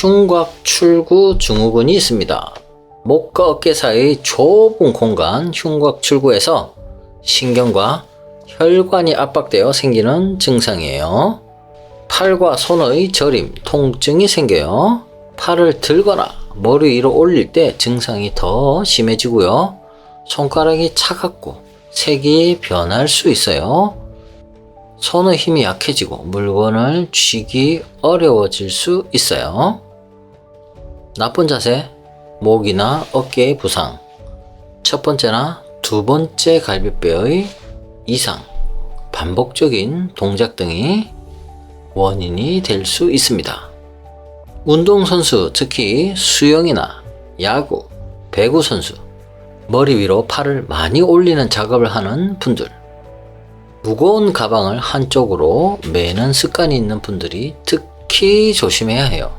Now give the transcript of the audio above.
흉곽 출구 증후군이 있습니다. 목과 어깨 사이 좁은 공간 흉곽 출구에서 신경과 혈관이 압박되어 생기는 증상이에요. 팔과 손의 저림, 통증이 생겨요. 팔을 들거나 머리 위로 올릴 때 증상이 더 심해지고요. 손가락이 차갑고 색이 변할 수 있어요. 손의 힘이 약해지고 물건을 쥐기 어려워질 수 있어요. 나쁜 자세, 목이나 어깨의 부상. 첫 번째나 두 번째 갈비뼈의 이상, 반복적인 동작 등이 원인이 될 수 있습니다. 운동선수, 특히 수영이나 야구, 배구 선수, 머리 위로 팔을 많이 올리는 작업을 하는 분들, 무거운 가방을 한쪽으로 매는 습관이 있는 분들이 특히 조심해야 해요.